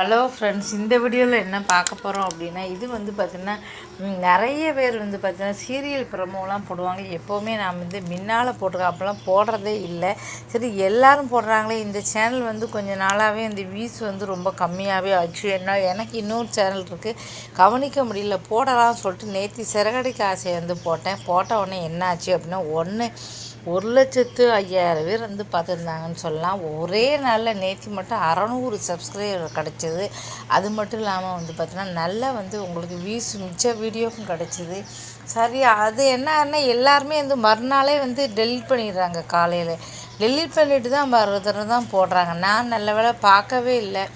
Hello friends இந்த வீடியோவில் என்ன பார்க்க போகிறோம் அப்படின்னா இது வந்து பார்த்திங்கன்னா நிறைய பேர் வந்து பார்த்திங்கன்னா சீரியல் ப்ரமோலாம் போடுவாங்க. எப்போவுமே நான் வந்து முன்னால் போட்டிருக்கேன் அப்போலாம் போடுறதே இல்லை. சரி எல்லோரும் போடுறாங்களே. இந்த சேனல் வந்து கொஞ்ச நாளாகவே இந்த வியூஸ் வந்து ரொம்ப கம்மியாகவே ஆச்சு. என்ன எனக்கு இன்னொரு சேனல் இருக்குது கவனிக்க முடியல. போடலாம்னு சொல்லிட்டு நேற்று சிறகடிக்க ஆசையை வந்து போட்டேன். போட்ட உடனே என்ன ஆச்சு அப்படின்னா ஒன்று ஒரு லட்சத்து ஐயாயிரம் பேர் வந்து பார்த்துருந்தாங்கன்னு சொல்லலாம். ஒரே நாளில் நேற்று மட்டும் அறநூறு சப்ஸ்கிரைபர் கிடச்சிது. அது மட்டும் இல்லாமல் வந்து பார்த்தீங்கன்னா நல்லா வந்து உங்களுக்கு வியூஸ் மிச்ச வீடியோக்கும் கிடச்சிது. சரி அது என்னன்னா எல்லாருமே வந்து மறுநாளே வந்து டெலிட் பண்ணிடுறாங்க காலையில். டெலிட் பண்ணிட்டு தான் மறுதடவை தான் போடுறாங்க. நான் நல்ல வேளை பார்க்கவே இல்லை.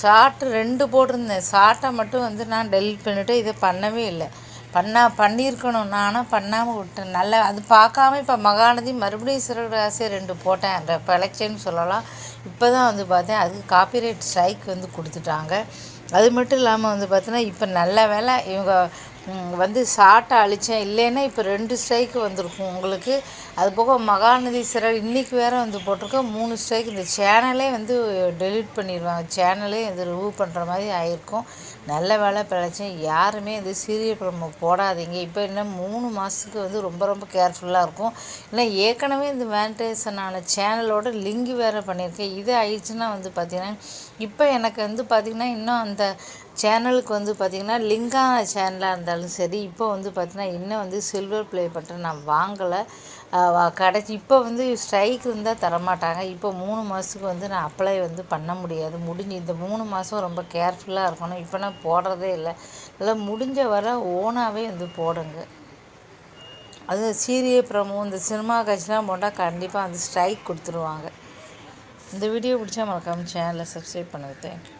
ஷார்ட்டு ரெண்டு போட்டிருந்தேன். ஷார்ட்டை மட்டும் வந்து நான் டெலிட் பண்ணிவிட்டு இதை பண்ணவே இல்லை. பண்ணா பண்ணியிருக்கணும். நானும் பண்ணாமல் விட்டேன் நல்ல அது பார்க்காம இப்போ மகாநதி மறுபடியும் சிறகாசியை ரெண்டு போட்டேன். அந்த கலெக்ஷன் சொல்லலாம். இப்போ தான் வந்து பார்த்தேன் அதுக்கு காப்பிரைட் ஸ்ட்ரைக் வந்து கொடுத்துட்டாங்க. அது மட்டும் இல்லாமல் வந்து பார்த்தீங்கன்னா இப்போ நல்ல வேலை இவங்க வந்து ஷார்ட்டை அழித்தேன் இல்லைன்னா இப்போ ரெண்டு ஸ்ட்ரைக்கு வந்திருக்கும் உங்களுக்கு. அது போக மகாநதி சிறை இன்றைக்கி வேறு வந்து போட்டிருக்கோம் மூணு ஸ்ட்ரைக் இந்த சேனலே வந்து டெலீட் பண்ணிடுவாங்க. சேனலே இது ரிமூவ் பண்ணுற மாதிரி ஆயிருக்கும். நல்ல வேலை பிழைச்சேன். யாருமே இந்த சீரியல் ப்ரோமோ போடாதீங்க. இப்போ இன்னும் மூணு மாதத்துக்கு வந்து ரொம்ப ரொம்ப கேர்ஃபுல்லாக இருக்கும். இல்லை ஏற்கனவே இந்த வேன்டேஷனான சேனலோட லிங்க் வேறு பண்ணியிருக்கேன். இது ஆயிடுச்சுன்னா வந்து பார்த்திங்கன்னா இப்போ எனக்கு வந்து பார்த்திங்கன்னா இன்னும் அந்த சேனலுக்கு வந்து பார்த்திங்கன்னா லிங்கான சேனலாக இருந்தாலும் சரி இப்போ வந்து பார்த்திங்கன்னா இன்னும் வந்து சில்வர் ப்ளே பட்டன் நான் வாங்கலை. கிடச்சி இப்போ வந்து ஸ்ட்ரைக் இருந்தால் தரமாட்டாங்க. இப்போ மூணு மாதத்துக்கு வந்து நான் அப்ளை வந்து பண்ண முடியாது. முடிஞ்சு இந்த மூணு மாதம் ரொம்ப கேர்ஃபுல்லாக இருக்கணும். இப்போ நான் போடுறதே இல்லை. நல்லா முடிஞ்ச வரை ஓனாகவே வந்து போடுங்க. அது சீரிய பிரமோ இந்த சினிமா காட்சிலாம் போட்டால் கண்டிப்பாக வந்து ஸ்ட்ரைக் கொடுத்துருவாங்க. இந்த வீடியோ பிடிச்சா மறக்காமல் சேனலை சப்ஸ்கிரைப் பண்ணுங்கள் தேங்க்யூ